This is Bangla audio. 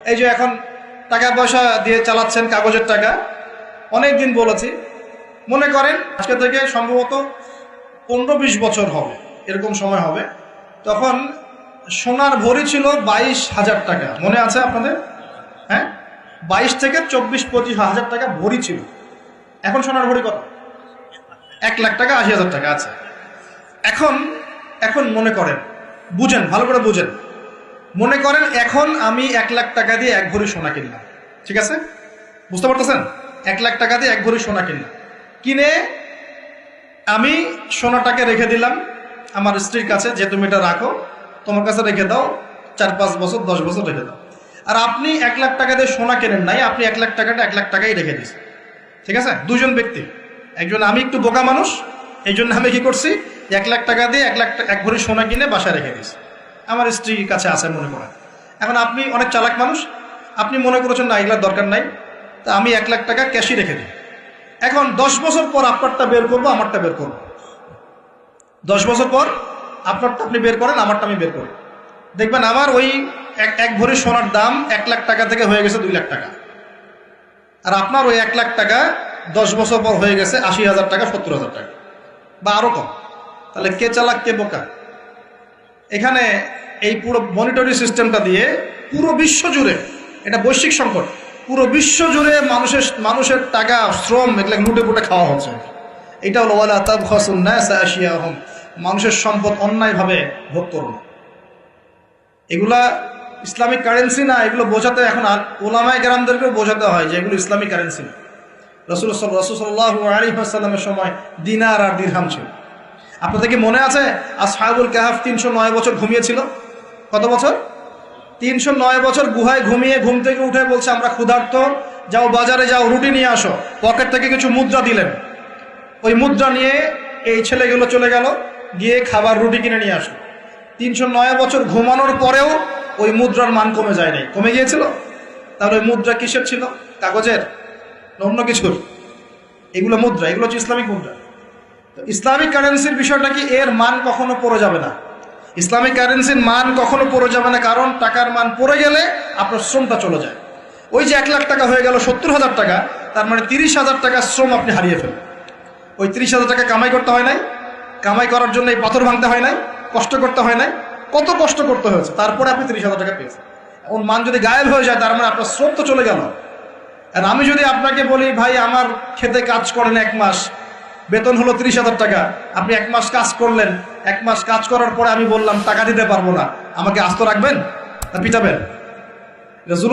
এই যে এখন টাকা পয়সা দিয়ে চালাচ্ছেন কাগজের টাকা অনেক দিন বলেছি। মনে করেন, আজকে থেকে সম্ভবত পনেরো বিশ বছর হবে, এরকম সময় হবে। তখন সোনার ভরি ছিল বাইশ হাজার টাকা। মনে আছে আপনাদের? হ্যাঁ? বাইশ থেকে চব্বিশ পঁচিশ হাজার টাকা ভরি ছিল। এখন সোনার ভরি কত? এক লাখ টাকা, আশি হাজার টাকা আছে। এখন এখন মনে করেন, বুঝেন, ভালো করে বুঝেন। মনে করেন এখন আমি এক লাখ টাকা দিয়ে এক ভরি সোনা কিনলাম। ঠিক আছে? বুঝতে পারতেছেন? এক লাখ টাকা দিয়ে এক ভরি সোনা কিনলাম। কিনে আমি সোনাটাকে রেখে দিলাম আমার স্ত্রীর কাছে, যে তুমি এটা রাখো, তোমার কাছে রেখে দাও, চার, পাঁচ বছর, দশ বছর রেখে দাও। আর আপনি এক লাখ টাকা দিয়ে সোনা কেনেন নাই, আপনি এক লাখ টাকাটা এক লাখ টাকাই রেখে দিয়েছেন। ঠিক আছে? দুজন ব্যক্তি। একজন, আমি একটু বোকা মানুষ এই জন্য আমি কি করছি? এক লাখ টাকা দিয়ে এক লাখ, এক ভরি সোনা কিনে বাসায় রেখে দিয়েছি। আমার স্ত্রীর কাছে আছে মনে করেন এখন আপনি অনেক চালাক মানুষ, আপনি মনে করেছেন, না, এগুলোর দরকার নাই। তা আমি এক লাখ টাকা ক্যাশই রেখে দিই। এখন দশ বছর পর আপনারটা বের করব, আমারটা বের করব। দশ বছর পর আপনারটা আপনি বের করেন, আমারটা আমি বের করি। দেখবেন আমার ওই এক এক ভরি সোনার দাম এক লাখ টাকা থেকে হয়ে গেছে দুই লাখ টাকা। আর আপনার ওই এক লাখ টাকা দশ বছর পর হয়ে গেছে আশি হাজার টাকা, সত্তর হাজার টাকা। বা আরও কম। তাহলে কে চালাক, কে বোকা? এখানে এই পুরো মনিটরি সিস্টেমটা দিয়ে পুরো বিশ্ব জুড়ে, এটা বৈশ্বিক সংকট, পুরো বিশ্ব জুড়ে মানুষের মানুষের টাকা, শ্রম, এগুলো লুটে পুটে খাওয়া হচ্ছে। এটা হলো ওয়ালা তাব হম মানুষের সম্পদ অন্যায়ভাবে ভোগ করুন। এগুলা ইসলামিক কারেন্সি না, এগুলো বোঝাতে এখন ওলামায় গ্রামদেরকেও বোঝাতে হয় যে এগুলো ইসলামিক কারেন্সি না। রসুল রসুল সাল্লাহ আলী সময় দিনার আর দিরহাম ছিল। আপনাদের কি মনে আছে? আসহাবুল কাহাফ তিনশো নয় বছর ঘুমিয়েছিল? কত বছর? তিনশো নয় বছর গুহায় ঘুমিয়ে ঘুম থেকে উঠে বলছে, আমরা ক্ষুধার্ত, যাও বাজারে যাও, রুটি নিয়ে আসো। পকেট থেকে কিছু মুদ্রা দিলেন। ওই মুদ্রা নিয়ে এই ছেলেগুলো চলে গেল, গিয়ে খাবার, রুটি কিনে নিয়ে আসলো। তিনশো নয় বছর ঘুমানোর পরেও ওই মুদ্রার মান কমে যায়নি কমে গিয়েছিল? তাহলে ওই মুদ্রা কিসের ছিল? কাগজের অন্য কিছুর? এগুলো মুদ্রা, এগুলো হচ্ছে ইসলামিক মুদ্রা। ইসলামিক কারেন্সির বিষয়টা কি এর মান কখনো পড়ে যাবে না? ইসলামিক কারেন্সির মান কখনো পড়ে যাবে না, কারণ টাকার মান পড়ে গেলে আপনার শ্রমটা চলে যায়। ওই যে এক লাখ টাকা হয়ে গেল সত্তর হাজার টাকা, তার মানে তিরিশ হাজার টাকা শ্রম আপনি হারিয়ে ফেলেন। ওই তিরিশ হাজার টাকা কামাই করতে হয় নাই, কামাই করার জন্য এই পাথর ভাঙতে হয় নাই, কষ্ট করতে হয় নাই, কত কষ্ট করতে হয়েছে, তারপরে আপনি তিরিশ হাজার টাকা পেয়েছেন। ওর মান যদি গায়েব হয়ে যায়, তার মানে আপনার শ্রম তো চলে গেল। আর আমি যদি আপনাকে বলি, ভাই, আমার খেতে কাজ করেন এক মাস বেতন হলো ত্রিশ হাজার টাকা। আপনি এক মাস কাজ করলেন, এক মাস কাজ করার পরে আমি বললাম, টাকা দিতে পারব না। আমাকে আস্ত রাখবেন না পিটাবেন?